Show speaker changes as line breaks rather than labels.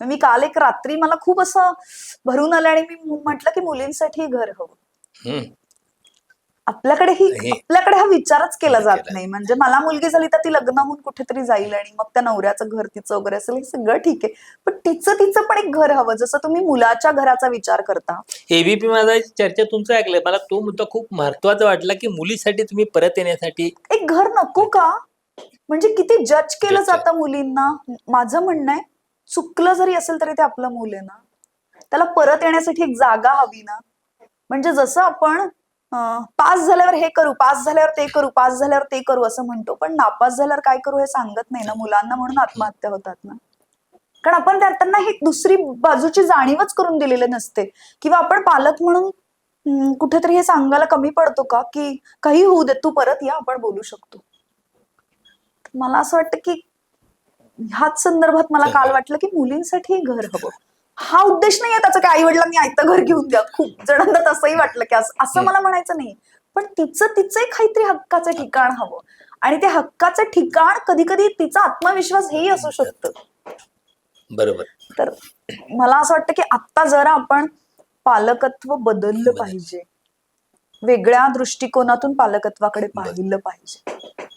मी काल एक रात्री मला खूप असं भरून आलं आणि मी म्हटलं की मुलींसाठी घर हवं. आपल्याकडे ही आपल्याकडे हा विचारच केला जात. नाही. म्हणजे मला मुलगी झाली तर ती लग्न होऊन कुठेतरी जाईल आणि मग त्या नवऱ्याचं घर तिचं वगैरे असेल हे सगळं ठीक आहे. पण तिचं तिचं पण एक घर हवं. जसं तुम्ही मुलाच्या घराचा विचार करता.
एबीपी माझा चर्चा तुमचं ऐकलंय. मला तो मुद्दा खूप महत्त्वाचा वाटला की मुलीसाठी तुम्ही परत येण्यासाठी.
एक घर नको का? म्हणजे किती जज केलं जातं मुलींना? माझं म्हणणं आहे चुकलं जरी असेल तरी ते आपलं मूल आहे ना. त्याला परत येण्यासाठी एक जागा हवी ना. म्हणजे जसं आपण पास झाल्यावर हे करू पास झाल्यावर ते करू पास झाल्यावर ते करू असं म्हणतो. पण नापास झाल्यावर काय करू हे सांगत नाही ना मुलांना म्हणून आत्महत्या होतात ना. कारण आपण त्या- त्यांना ही दुसरी बाजूची जाणीवच करून दिलेली नसते. किंवा आपण पालक म्हणून कुठेतरी हे सांगायला कमी पडतो का? की काही होऊ दे तू परत या आपण बोलू शकतो. मला असं वाटतं की ह्याच संदर्भात मला काल वाटलं की मुलींसाठी घर हवं. हा उद्देश नाहीये त्याचा की आई वडिलांनी आयतं घर घेऊन द्या. खूप जणांना तसंही वाटलं की असं मला म्हणायचं नाही. पण तिचं तिचं एक काहीतरी हक्काचं ठिकाण हवं. आणि ते हक्काचं ठिकाण कधी कधी तिचा आत्मविश्वास हेही असू शकतं.
बरोबर.
तर मला असं वाटतं की आत्ता जरा आपण पालकत्व बदललं पाहिजे. वेगळ्या दृष्टिकोनातून पालकत्वाकडे पाहिलं पाहिजे.